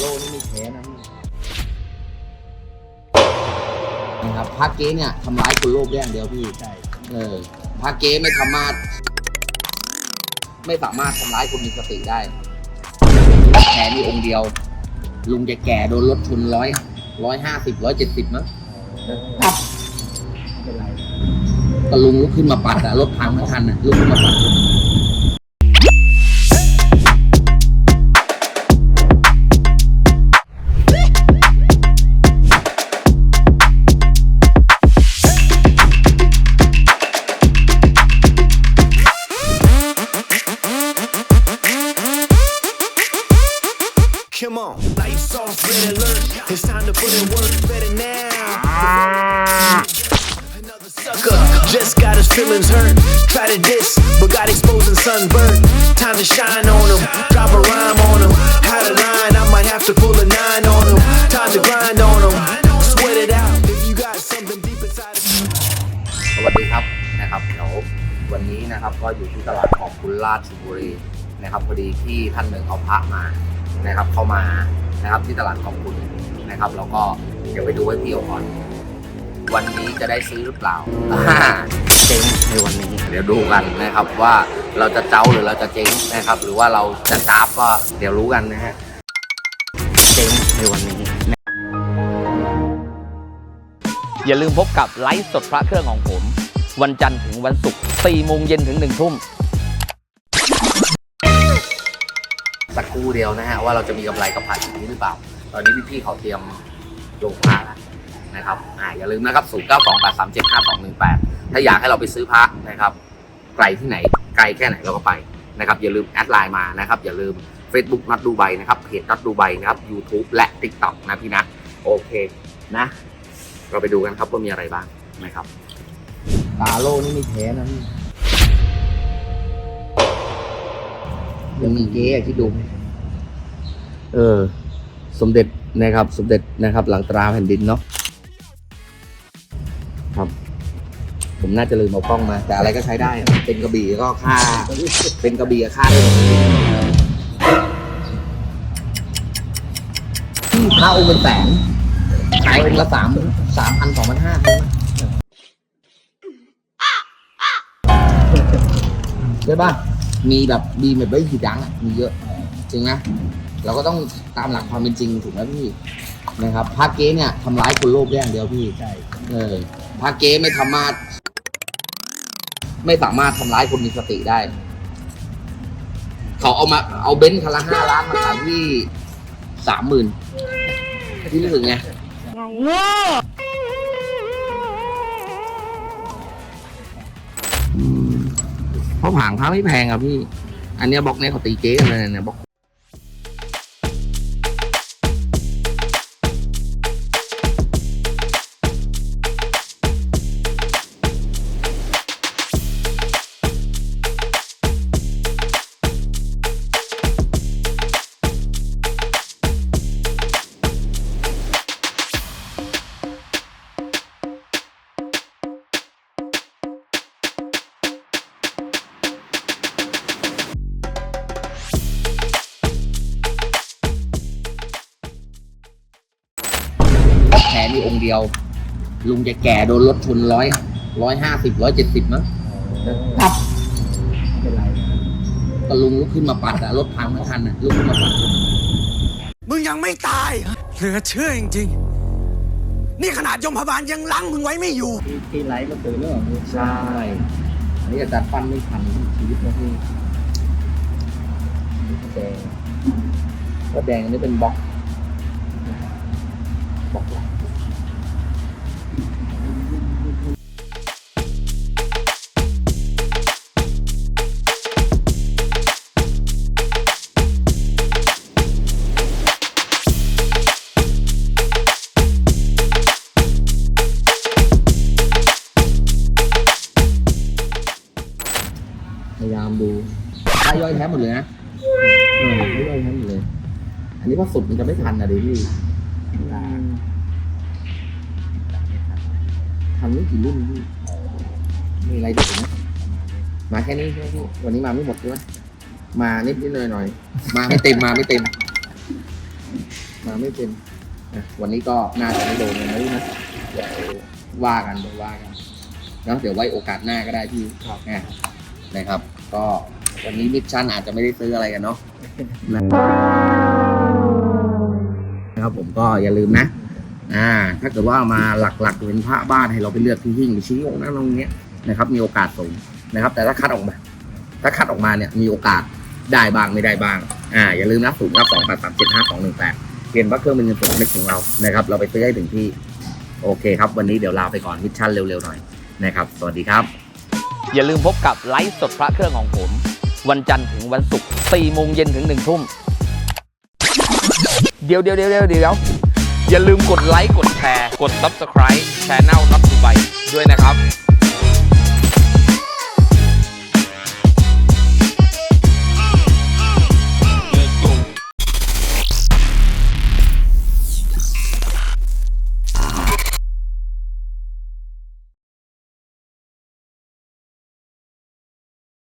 โลนี่ไม่แพ้นะพี่นะครับพระเก๊เนี่ยทำร้ายคนโลกได้อย่างเดียวพี่ใช่เออพระเก๊ไม่สามารถ ไม่สามารถทำร้ายคนมีสติได้แผลมีองค์เดียว ลุงแก่ๆโดนรถชนร้อยร้อยห้าสิบร้อยเจ็ดสิบมั้งปั๊บไม่เป็นไรก็ลุงลุกขึ้นมาปัดอะรถพังทั้งคันอะลุกขึ้นมาปัด lights off, red alert. It's time to put in work better now. Another sucker just got his feelings hurt. Try to diss, but got exposed and sunburned. Time to shine on him, drop a rhyme on him. Had a line, I might have to pull a nine on him. Time to grind on him, sweat it out. If you got something deep inside of สวัสดีครับนะครับเดี๋ยววันนี้นะครับ ก็อยู่ที่ตลาดของคุณราชบุรีนะครับพอดีที่ท่านหนึ่งเอาพระมานะครับ เข้ามา นะครับ ที่ตลาดของคุณนะครับ แล้วก็เดี๋ยวไปดูให้พี่เอาก่อน วันนี้จะได้ซื้อหรือเปล่าอ่าเจ๊งในวันนี้ เดี๋ยวดูกันนะครับว่าเราจะเจ้าหรือเราจะเจ๊งนะครับ หรือว่าเราจะจ้าบก็เดี๋ยวรู้กันนะฮะเจ๊งในวันนี้ อย่าลืมพบกับไลฟ์สดพระเครื่องของผม วันจันทร์ถึงวันศุกร์4โมงเย็นถึง1ทุ่ม คู่เดียวนะฮะว่าเราจะมีกำไรกับผัดอย่างนี้หรือเปล่า ตอนนี้พี่ๆเขาเตรียมลงพระแล้วนะครับอ่าอย่าลืมนะครับ0 9 2 8 3 7 5 2 1 8 ถ้าอยากให้เราไปซื้อพระนะครับ ไกลที่ไหน ไกลแค่ไหนเราก็ไปนะครับ อย่าลืมแอดไลน์มานะครับ อย่าลืม Facebook นัดดูไบนะครับเพจนัดดูไบนะครับ YouTube และ TikTok นะพี่นะ โอเคนะ เราไปดูกันครับว่ามีอะไรบ้างนะครับตาโลนี่ไม่แพ้นะพี่ยังมีเก๊อะคิดดู เออ สมเด็จนะครับ สมเด็จนะครับ หลังตราแผ่นดินเนาะครับ ผมน่าจะลืมเอากล้องมา แต่อะไรก็ใช้ได้อะเป็นกระบี่ก็ค่า เป็นกระบี่ก็ค่าที่ค่าองค์เป็นแสนขายองค์ละสามสามพันสองพันห้าใช่ป่ะมีแบบดีแบบไม่ผิดยั้งอะมีเยอะ จริงไหม เราก็ต้องตามหลักความเป็นจริงถูกไหมพี่นะครับพระเก๊เนี่ยทำร้ายคนโลกได้อย่างเดียวพี่ใช่เออพระเก๊ไม่สามารถ ไม่สามารถทำร้ายคนมีสติได้ เขาเอามาเอาเบนซ์คันละห้าล้านมาขายที่สามหมื่นที่รู้สึกไงเพราะผางพระไม่แพงอะพี่ อันเนี้ยบล็อกเนี้ยเขาตีเก๊กันเลยเนี่ยบล็อก มีองค์เดียว ลุงแก่ๆโดนรถชนร้อยร้อยห้าสิบร้อยเจ็ดสิบมั้งปั๊บไม่เป็นไรก็ลุงลุกขึ้นมาปัดอะรถพังทั้งคันอะลุกขึ้นมาปัดมึงยังไม่ตายเหลือเชื่อจริงๆ นี่ขนาดยมพบาลยังลังมึงไว้ไม่อยู่ ที่ที่ไลฟ์ก็คือเรื่องของใช่อันนี้อาจารย์ปั้นไม่ทันชีวิตนะพี่แดงก็แดงอันนี้เป็นบล็อกบล็อกหลั พยายามดูถ้าย่อยแท้หมดเลยนะเออถ้าย่อยแท้หมดเลย อันนี้พอสุดมันจะไม่ทันอะดิพี่ทันไม่กี่รุ่นพี่มีอะไรเด็ดไหมมาแค่นี้ใช่ไหมพี่วันนี้มาไม่หมดใช่ไหมมานิดนิดหน่อยหน่อยๆมาไม่เต็มมาไม่เต็ม มาไม่เป็นนะวันนี้ก็น่าจะไม่โดนกันนะลูกนะเดี๋ยวว่ากันเดี๋ยวว่ากันเนาะเดี๋ยวไว้โอกาสหน้าก็ได้พี่ครับ นะครับ ก็วันนี้มิชชั่นอาจจะไม่ได้ซื้ออะไรกันเนาะนะครับผมก็อย่าลืมนะ อ่า ถ้าเกิดว่ามาหลักๆเป็นพระบ้านให้เราไปเลือกที่หิ้งชี้องค์นั่นตรงนี้นะครับ มีโอกาสสูงนะครับ แต่ถ้าคัดออกมาถ้าคัดออกมาเนี่ยมีโอกาสได้บ้างไม่ได้บ้าง อ่า อย่าลืมนะศูนย์เก้าสองแปดสามเจ็ดห้าสองหนึ่งแปดเปลี่ยนพระเครื่องเป็นเงินสดไม่ถึงเรานะครับ เราไปซื้อให้ถึงที่ โอเคครับ วันนี้เดี๋ยวลาไปก่อนมิชชั่นเร็วๆหน่อยนะครับ สวัสดีครับ อย่าลืมพบกับไลฟ์สดพระเครื่องของผม วันจันทร์ถึงวันศุกร์4โมงเย็นถึง1ทุ่มเดี๋ยวเดี๋ยวเดี๋ยวเดี๋ยวเดี๋ยวอย่าลืมกดไลค์กดแชร์ กด Subscribe Channel Not to Buy ด้วยนะครับ